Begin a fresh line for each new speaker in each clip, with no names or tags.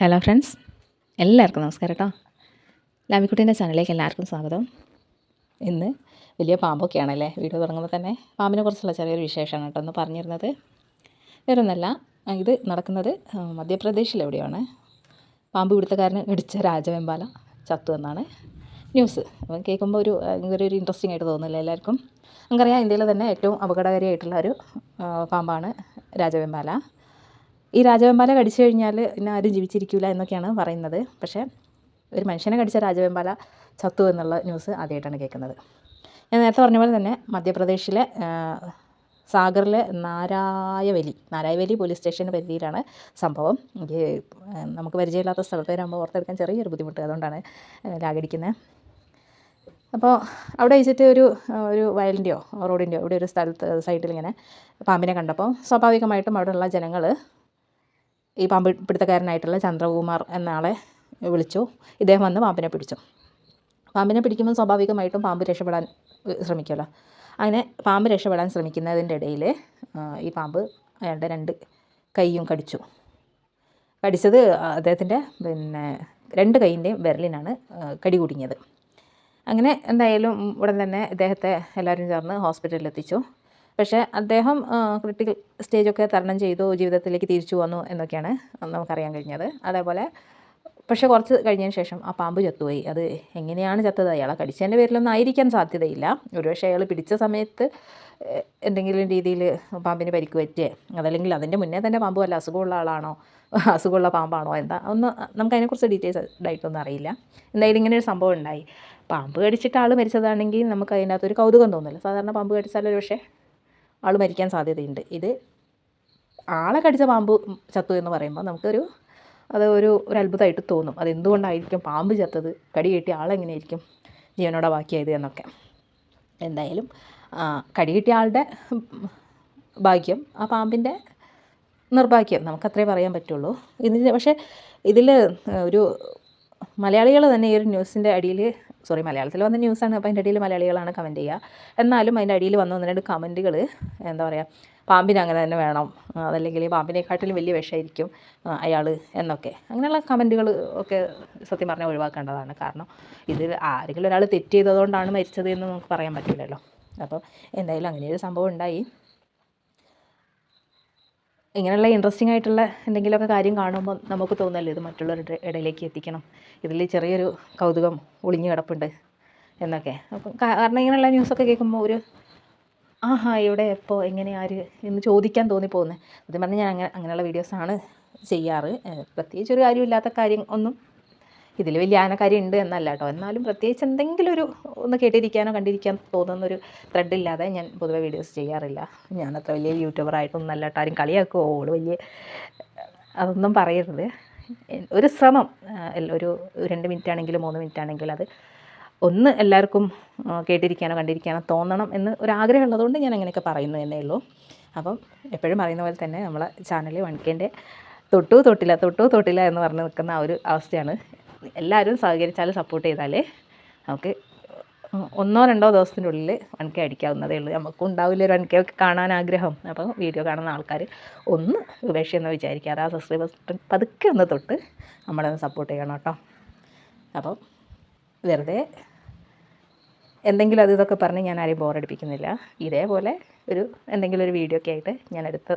Hello friends എല്ലാവർക്കും നമസ്കാരം കേട്ടോ ലാമിക്കുട്ടീന്റെ ചാനലിലേക്ക് എല്ലാവർക്കും സ്വാഗതം. ഇന്ന് വലിയ പാമ്പൊക്കെയാണല്ലേ? വീഡിയോ തുടങ്ങുമ്പോൾ തന്നെ പാമ്പിനെ കുറിച്ചുള്ള ചെറിയൊരു വിശേഷമാണ് കേട്ടോ ഒന്ന് പറഞ്ഞിരുന്നത്. വേറൊന്നല്ല ഇത് നടക്കുന്നത് മധ്യപ്രദേശിൽ എവിടെയാണ്? പാമ്പ് പിടുത്തക്കാരന് ഇടിച്ച രാജവെമ്പാല ചത്തു എന്നാണ് ന്യൂസ്. അപ്പം കേൾക്കുമ്പോൾ ഒരു ഭയങ്കര ഒരു ഇൻട്രസ്റ്റിംഗ് ആയിട്ട് തോന്നുന്നില്ല എല്ലാവർക്കും. നമുക്കറിയാം ഇന്ത്യയിൽ തന്നെ ഏറ്റവും അപകടകാരിയായിട്ടുള്ള ഒരു പാമ്പാണ് രാജവെമ്പാല. ഈ രാജവെമ്പാല കടിച്ചു കഴിഞ്ഞാൽ പിന്നെ ആരും ജീവിച്ചിരിക്കില്ല എന്നൊക്കെയാണ് പറയുന്നത്. പക്ഷേ ഒരു മനുഷ്യനെ കടിച്ച രാജവെമ്പാല ചത്തു എന്നുള്ള ന്യൂസ് ആദ്യമായിട്ടാണ് കേൾക്കുന്നത്. ഞാൻ നേരത്തെ പറഞ്ഞ പോലെ തന്നെ മധ്യപ്രദേശിലെ സാഗറിലെ നാരായവലി നാരായവലി പോലീസ് സ്റ്റേഷന്റെ പരിധിയിലാണ് സംഭവം. എനിക്ക് നമുക്ക് പരിചയമില്ലാത്ത സ്ഥലത്ത് വരുമ്പോൾ ഓർത്തെടുക്കാൻ ചെറിയൊരു ബുദ്ധിമുട്ട്. അതുകൊണ്ടാണ് ലാഗടിക്കുന്നത്. അപ്പോൾ അവിടെ വെച്ചിട്ട് ഒരു ഒരു വയലിന്റെയോ റോഡിന്റെയോ ഇവിടെ ഒരു സ്ഥലത്ത് സൈഡിൽ ഇങ്ങനെ പാമ്പിനെ കണ്ടപ്പോൾ സ്വാഭാവികമായിട്ടും അവിടെയുള്ള ജനങ്ങൾ ഈ പാമ്പ് പിടുത്തക്കാരനായിട്ടുള്ള ചന്ദ്രകുമാർ എന്നയാളെ വിളിച്ചു. ഇദ്ദേഹം വന്ന് പാമ്പിനെ പിടിച്ചു. പാമ്പിനെ പിടിക്കുമ്പോൾ സ്വാഭാവികമായിട്ടും പാമ്പ് രക്ഷപ്പെടാൻ ശ്രമിക്കുമല്ലോ അങ്ങനെ പാമ്പ് രക്ഷപ്പെടാൻ ശ്രമിക്കുന്നതിന്റെ ഇടയിൽ ഈ പാമ്പ് അയാളുടെ രണ്ട് കൈയും കടിച്ചു. കടിച്ചത് അദ്ദേഹത്തിന്റെ പിന്നെ രണ്ട് കൈയിന്റെയും വിരലിനാണ് കടി കുടുങ്ങിയത്. അങ്ങനെ എന്തായാലും ഉടൻ തന്നെ ഇദ്ദേഹത്തെ എല്ലാവരും ചേർന്ന് ഹോസ്പിറ്റലിൽ എത്തിച്ചു പക്ഷേ അദ്ദേഹം ക്രിട്ടിക്കൽ സ്റ്റേജൊക്കെ തരണം ചെയ്തു ജീവിതത്തിലേക്ക് തിരിച്ചു വന്നു എന്നൊക്കെയാണ് നമുക്കറിയാൻ കഴിഞ്ഞത്. അതേപോലെ പക്ഷേ കുറച്ച് കഴിഞ്ഞതിന് ശേഷം ആ പാമ്പ് ചത്തുപോയി. അത് എങ്ങനെയാണ് ചത്തത്? അയാളെ കടിച്ചതിന്റെ പേരിലൊന്നും ആയിരിക്കാൻ സാധ്യതയില്ല. ഒരുപക്ഷെ അയാൾ പിടിച്ച സമയത്ത് എന്തെങ്കിലും രീതിയിൽ പാമ്പിന് പരിക്ക് പറ്റിയേ അതല്ലെങ്കിൽ അതിന്റെ മുന്നേ തന്നെ പാമ്പ് വല്ല അസുഖമുള്ള ആളാണോ അസുഖമുള്ള പാമ്പാണോ എന്താ ഒന്ന് നമുക്കതിനെക്കുറിച്ച് ഡീറ്റെയിൽസ് ആയിട്ടൊന്നും അറിയില്ല. എന്തായാലും ഇങ്ങനെ ഒരു സംഭവം ഉണ്ടായി. പാമ്പ് കടിച്ചിട്ട് ആൾ മരിച്ചതാണെങ്കിൽ നമുക്ക് അതിനകത്തൊരു കൗതുകം തോന്നില്ല. സാധാരണ പാമ്പ് കടിച്ചാൽ ഒരു പക്ഷേ ആൾ മരിക്കാൻ സാധ്യതയുണ്ട്. ഇത് ആളെ കടിച്ച പാമ്പ് ചത്തു എന്ന് പറയുമ്പോൾ നമുക്കൊരു അത് ഒരു ഒരു അത്ഭുതമായിട്ട് തോന്നും. അതെന്തുകൊണ്ടായിരിക്കും പാമ്പ് ചത്തത്? കടി കിട്ടിയ ആളെങ്ങനെയായിരിക്കും ജീവനോടെ ബാക്കിയായത് എന്നൊക്കെ. എന്തായാലും കടി കിട്ടിയ ആളുടെ ഭാഗ്യം ആ പാമ്പിന്റെ നിർഭാഗ്യം. നമുക്കത്രേ പറയാൻ പറ്റുള്ളൂ. ഇതിന് പക്ഷേ ഇതിൽ ഒരു മലയാളികൾ തന്നെ ഈ ഒരു ന്യൂസിന്റെ അടിയിൽ സോറി മലയാളത്തിൽ വന്ന ന്യൂസാണ്. അപ്പോൾ അതിന്റെ അടിയിൽ മലയാളികളാണ് കമന്റ് ചെയ്യുക. എന്നാലും അതിന്റെ അടിയിൽ വന്ന രണ്ട് കമന്റുകൾ എന്താ പറയുക പാമ്പിന് അങ്ങനെ തന്നെ വേണം. അതല്ലെങ്കിൽ പാമ്പിനെക്കാട്ടിലും വലിയ വിഷമായിരിക്കും അയാൾ എന്നൊക്കെ. അങ്ങനെയുള്ള കമന്റുകൾ ഒക്കെ സത്യം പറഞ്ഞാൽ ഒഴിവാക്കേണ്ടതാണ്. കാരണം ഇതിൽ ആരെങ്കിലും ഒരാൾ തെറ്റ് ചെയ്തതുകൊണ്ടാണ് മരിച്ചത് എന്ന് നമുക്ക് പറയാൻ പറ്റില്ലല്ലോ. അപ്പോൾ എന്തായാലും അങ്ങനെ ഒരു സംഭവം ഉണ്ടായി. ഇങ്ങനെയുള്ള ഇൻട്രസ്റ്റിംഗ് ആയിട്ടുള്ള എന്തെങ്കിലുമൊക്കെ കാര്യം കാണുമ്പോൾ നമുക്ക് തോന്നല്ലോ ഇത് മറ്റുള്ളവരുടെ ഇടയിലേക്ക് എത്തിക്കണം. ഇതിൽ ചെറിയൊരു കൗതുകം ഒളിഞ്ഞു കിടപ്പുണ്ട് എന്നൊക്കെ. അപ്പം കാരണം ഇങ്ങനെയുള്ള ന്യൂസൊക്കെ കേൾക്കുമ്പോൾ ഒരു ആഹാ ഇവിടെ എപ്പോൾ എങ്ങനെയാര് എന്ന് ചോദിക്കാൻ തോന്നിപ്പോകുന്നത് സത്യം ഞാൻ അങ്ങനെ അങ്ങനെയുള്ള വീഡിയോസാണ് ചെയ്യാറ്. പ്രത്യേകിച്ച് ഒരു കാര്യമില്ലാത്ത കാര്യം ഒന്നും ഇതിൽ വലിയ ആനക്കാരി ഉണ്ട് എന്നല്ല കേട്ടോ. എന്നാലും പ്രത്യേകിച്ച് എന്തെങ്കിലും ഒരു ഒന്ന് കേട്ടിരിക്കാനോ കണ്ടിരിക്കാൻ തോന്നുന്ന ഒരു ത്രെഡ് ഇല്ലാതെ ഞാൻ പൊതുവെ വീഡിയോസ് ചെയ്യാറില്ല. ഞാൻ അത്ര വലിയ യൂട്യൂബറായിട്ടൊന്നും അല്ല കേട്ടോ. ആരും കളിയാക്കുമോ ഓൾ വലിയ അതൊന്നും പറയരുത്. ഒരു ശ്രമം ഒരു രണ്ട് മിനിറ്റ് ആണെങ്കിലും മൂന്ന് മിനിറ്റ് ആണെങ്കിലും അത് ഒന്ന് എല്ലാവർക്കും കേട്ടിരിക്കാനോ കണ്ടിരിക്കാനോ തോന്നണം എന്ന് ഒരാഗ്രഹം ഉള്ളതുകൊണ്ട് ഞാൻ അങ്ങനെയൊക്കെ പറയുന്നു എന്നേ ഉള്ളൂ. അപ്പം എപ്പോഴും പറയുന്ന പോലെ തന്നെ നമ്മളെ ചാനൽ വൺ കെന്റെ തൊട്ടു തൊട്ടില്ല തൊട്ടു തൊട്ടില്ല എന്ന് പറഞ്ഞ് നിൽക്കുന്ന ആ ഒരു അവസ്ഥയാണ് എല്ലാവരും സഹകരിച്ചാൽ സപ്പോർട്ട് ചെയ്താലേ നമുക്ക് ഒന്നോ രണ്ടോ ദിവസത്തിന്റെ ഉള്ളിൽ വൺ കെ അടിക്കാവുന്നതേ ഉള്ളൂ. നമുക്ക് ഉണ്ടാവില്ല ഒരു വൺ കെ ഒക്കെ കാണാൻ ആഗ്രഹം. അപ്പോൾ വീഡിയോ കാണുന്ന ആൾക്കാർ ഒന്ന് ഉപേക്ഷയെന്ന് വിചാരിക്കാതെ ആ സബ്സ്ക്രൈബേഴ്സ് ബട്ടൺ പതുക്കെ ഒന്ന് തൊട്ട് നമ്മളെ ഒന്ന് സപ്പോർട്ട് ചെയ്യണം കേട്ടോ. അപ്പം വെറുതെ എന്തെങ്കിലും അത് ഇതൊക്കെ പറഞ്ഞ് ഞാൻ ആരെയും ബോറടിപ്പിക്കുന്നില്ല ഇതേപോലെ ഒരു എന്തെങ്കിലും ഒരു വീഡിയോ ഒക്കെ ആയിട്ട് ഞാൻ അടുത്ത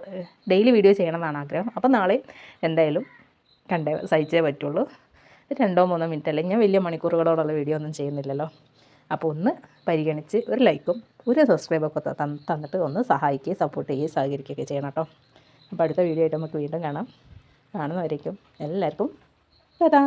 ഡെയിലി വീഡിയോ ചെയ്യണമെന്നാണ് ആഗ്രഹം. അപ്പോൾ നാളെ എന്തായാലും കണ്ടേ സഹിച്ചേ പറ്റുള്ളൂ. രണ്ടോ മൂന്നോ മിനിറ്റ് അല്ലെങ്കിൽ ഞാൻ വലിയ മണിക്കൂറുകളോടുള്ള വീഡിയോ ഒന്നും ചെയ്യുന്നില്ലല്ലോ. അപ്പോൾ ഒന്ന് പരിഗണിച്ച് ഒരു ലൈക്കും ഒരു സബ്സ്ക്രൈബൊക്കെ തന്നിട്ട് ഒന്ന് സഹായിക്കുകയും സപ്പോർട്ട് ചെയ്യുകയും സഹകരിക്കുകയൊക്കെ ചെയ്യണം കേട്ടോ. അപ്പോൾ അടുത്ത വീഡിയോ ആയിട്ട് നമുക്ക് വീണ്ടും കാണാം. കാണുന്നവരേക്കും എല്ലാവർക്കും ടാ